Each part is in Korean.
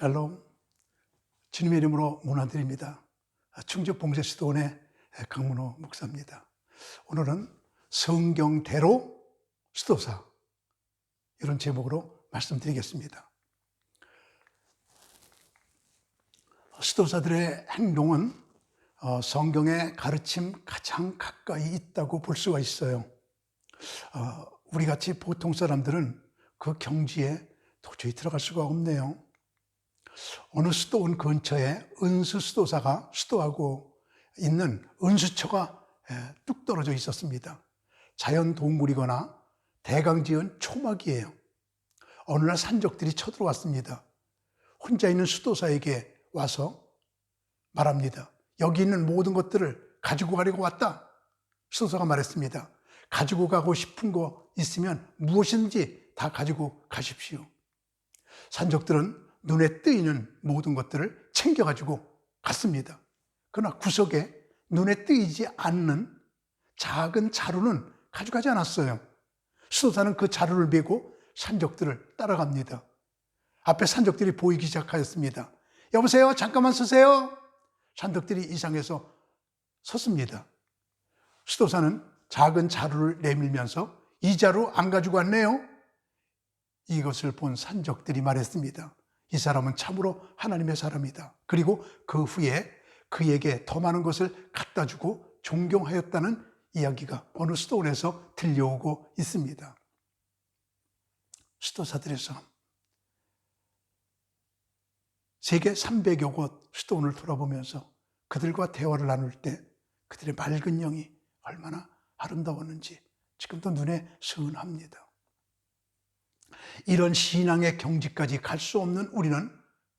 샬롬 주님의 이름으로 문안드립니다. 충주 봉제시도원의 강문호 목사입니다. 오늘은 성경대로 수도사 이런 제목으로 말씀드리겠습니다. 수도사들의 행동은 어, 성경의 가르침 가장 가까이 있다고 볼 수가 있어요. 어, 우리 같이 보통 사람들은 그 경지에 도저히 들어갈 수가 없네요. 어느 수도원 근처에 은수 수도사가 수도하고 있는 은수처가 예, 뚝 떨어져 있었습니다. 자연 동물이거나 대강 지은 초막이에요. 어느 날 산적들이 쳐들어왔습니다. 혼자 있는 수도사에게 와서 말합니다. 여기 있는 모든 것들을 가지고 가려고 왔다. 수도사가 말했습니다. 가지고 가고 싶은 거 있으면 무엇이든지 다 가지고 가십시오. 산적들은 눈에 뜨이는 모든 것들을 챙겨가지고 갔습니다. 그러나 구석에 눈에 뜨이지 않는 작은 자루는 가져가지 않았어요. 수도사는 그 자루를 메고 산적들을 따라갑니다. 앞에 산적들이 보이기 시작하였습니다. 여보세요? 잠깐만 서세요? 산적들이 이상해서 섰습니다. 수도사는 작은 자루를 내밀면서 이 자루 안 가지고 왔네요? 이것을 본 산적들이 말했습니다. 이 사람은 참으로 하나님의 사람이다. 그리고 그 후에 그에게 더 많은 것을 갖다 주고 존경하였다는 이야기가 어느 수도원에서 들려오고 있습니다. 수도사들의 삶. 세계 300여 곳 수도원을 돌아보면서 그들과 대화를 나눌 때 그들의 맑은 영이 얼마나 아름다웠는지 지금도 눈에 선합니다. 이런 신앙의 경지까지 갈 수 없는 우리는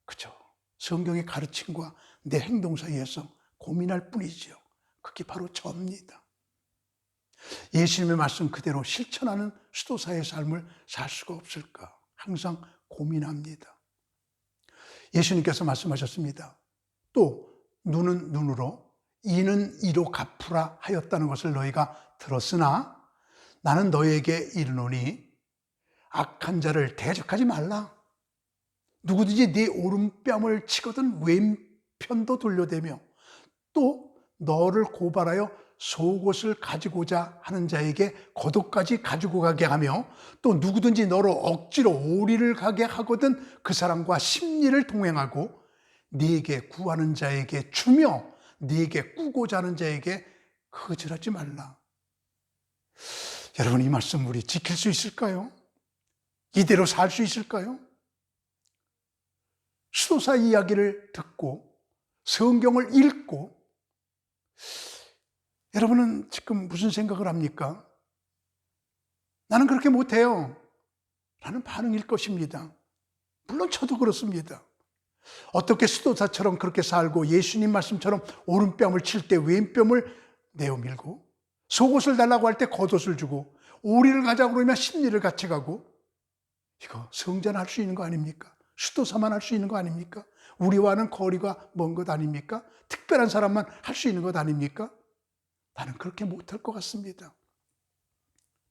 그죠 성경의 가르침과 내 행동 사이에서 고민할 뿐이지요. 그게 바로 접니다. 예수님의 말씀 그대로 실천하는 수도사의 삶을 살 수가 없을까 항상 고민합니다. 예수님께서 말씀하셨습니다. 또 눈은 눈으로 이는 이로 갚으라 하였다는 것을 너희가 들었으나 나는 너에게 이르노니 악한 자를 대적하지 말라. 누구든지 네 오른뺨을 치거든 왼편도 돌려대며 또 너를 고발하여 속옷을 가지고자 하는 자에게 겉옷까지 가지고 가게 하며 또 누구든지 너로 억지로 오리를 가게 하거든 그 사람과 심리를 동행하고 네게 구하는 자에게 주며 네게 꾸고자 하는 자에게 거절하지 말라. 여러분 이 말씀 우리 지킬 수 있을까요? 이대로 살 수 있을까요? 수도사 이야기를 듣고 성경을 읽고 여러분은 지금 무슨 생각을 합니까? 나는 그렇게 못해요. 라는 반응일 것입니다. 물론 저도 그렇습니다. 어떻게 수도사처럼 그렇게 살고 예수님 말씀처럼 오른뺨을 칠 때 왼뺨을 내어밀고 속옷을 달라고 할 때 겉옷을 주고 오리를 가자고 그러면 심리를 같이 가고 이거 성전할 수 있는 거 아닙니까? 수도사만 할 수 있는 거 아닙니까? 우리와는 거리가 먼 것 아닙니까? 특별한 사람만 할 수 있는 것 아닙니까? 나는 그렇게 못할 것 같습니다.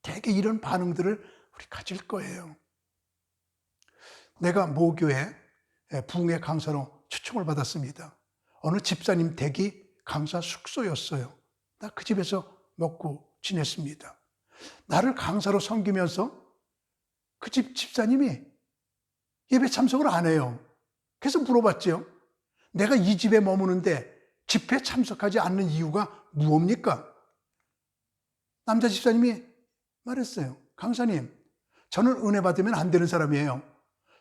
대개 이런 반응들을 우리 가질 거예요. 내가 모교에 부흥회 강사로 초청을 받았습니다. 어느 집사님 댁이 강사 숙소였어요. 나 그 집에서 먹고 지냈습니다. 나를 강사로 섬기면서 그 집 집사님이 예배 참석을 안 해요. 그래서 물어봤죠. 내가 이 집에 머무는데 집회 참석하지 않는 이유가 무엇입니까? 남자 집사님이 말했어요. 강사님, 저는 은혜 받으면 안 되는 사람이에요.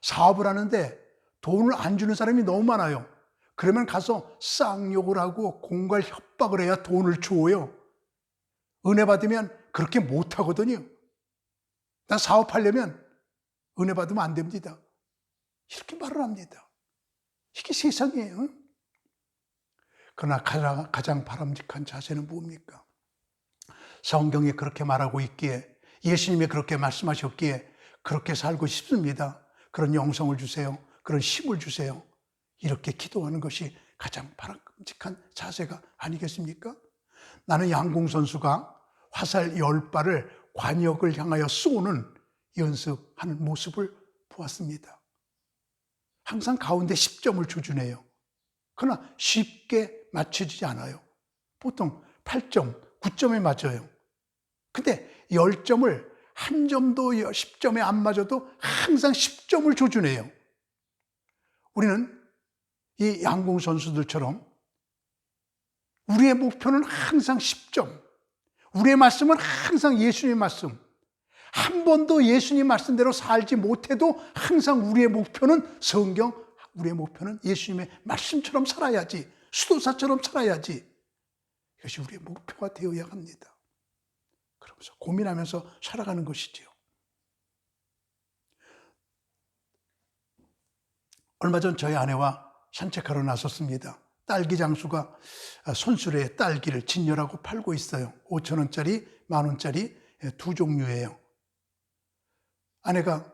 사업을 하는데 돈을 안 주는 사람이 너무 많아요. 그러면 가서 쌍욕을 하고 공갈 협박을 해야 돈을 주어요. 은혜 받으면 그렇게 못 하거든요. 난 사업하려면 은혜 받으면 안 됩니다. 이렇게 말을 합니다. 이게 세상이에요. 그러나 가장, 가장 바람직한 자세는 뭡니까? 성경이 그렇게 말하고 있기에 예수님이 그렇게 말씀하셨기에 그렇게 살고 싶습니다. 그런 영성을 주세요. 그런 힘을 주세요. 이렇게 기도하는 것이 가장 바람직한 자세가 아니겠습니까? 나는 양궁 선수가 화살 열 발을 관역을 향하여 쏘는 연습하는 모습을 보았습니다. 항상 가운데 10점을 조준해요. 그러나 쉽게 맞춰지지 않아요. 보통 8점, 9점에 맞아요. 근데 10점을 한 점도 10점에 안 맞아도 항상 10점을 조준해요. 우리는 이 양궁 선수들처럼 우리의 목표는 항상 10점. 우리의 말씀은 항상 예수님의 말씀. 한 번도 예수님 말씀대로 살지 못해도 항상 우리의 목표는 성경, 우리의 목표는 예수님의 말씀처럼 살아야지. 수도사처럼 살아야지. 이것이 우리의 목표가 되어야 합니다. 그러면서 고민하면서 살아가는 것이지요. 얼마 전 저희 아내와 산책하러 나섰습니다. 딸기 장수가 손수레에 딸기를 진열하고 팔고 있어요. 5천 원짜리, 만 원짜리 두 종류예요. 아내가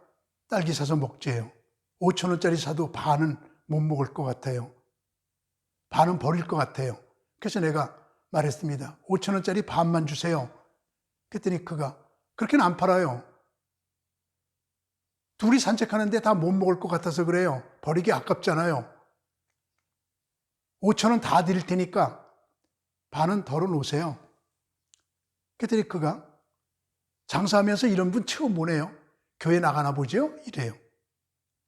딸기 사서 먹재요. 5천 원짜리 사도 반은 못 먹을 것 같아요. 반은 버릴 것 같아요. 그래서 내가 말했습니다. 5천 원짜리 반만 주세요. 그랬더니 그가 그렇게는 안 팔아요. 둘이 산책하는데 다 못 먹을 것 같아서 그래요. 버리기 아깝잖아요. 5천 원 다 드릴 테니까 반은 덜어 놓으세요. 그랬더니 그가 장사하면서 이런 분 처음 보네요. 교회 나가나 보죠? 이래요.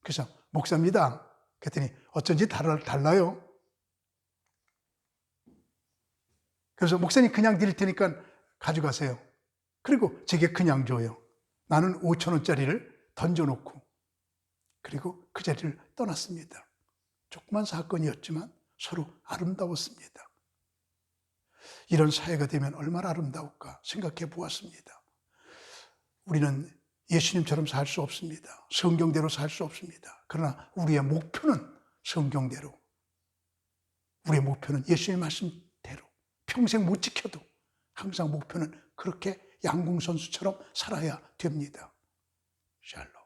그래서 목사입니다. 그랬더니 어쩐지 달라요. 그래서 목사님 그냥 드릴 테니까 가져가세요. 그리고 제게 그냥 줘요. 나는 5천 원짜리를 던져놓고 그리고 그 자리를 떠났습니다. 조그만 사건이었지만 서로 아름다웠습니다. 이런 사회가 되면 얼마나 아름다울까 생각해 보았습니다. 우리는 예수님처럼 살 수 없습니다. 성경대로 살 수 없습니다. 그러나 우리의 목표는 성경대로. 우리의 목표는 예수의 말씀대로. 평생 못 지켜도 항상 목표는 그렇게 양궁 선수처럼 살아야 됩니다. 샬롬.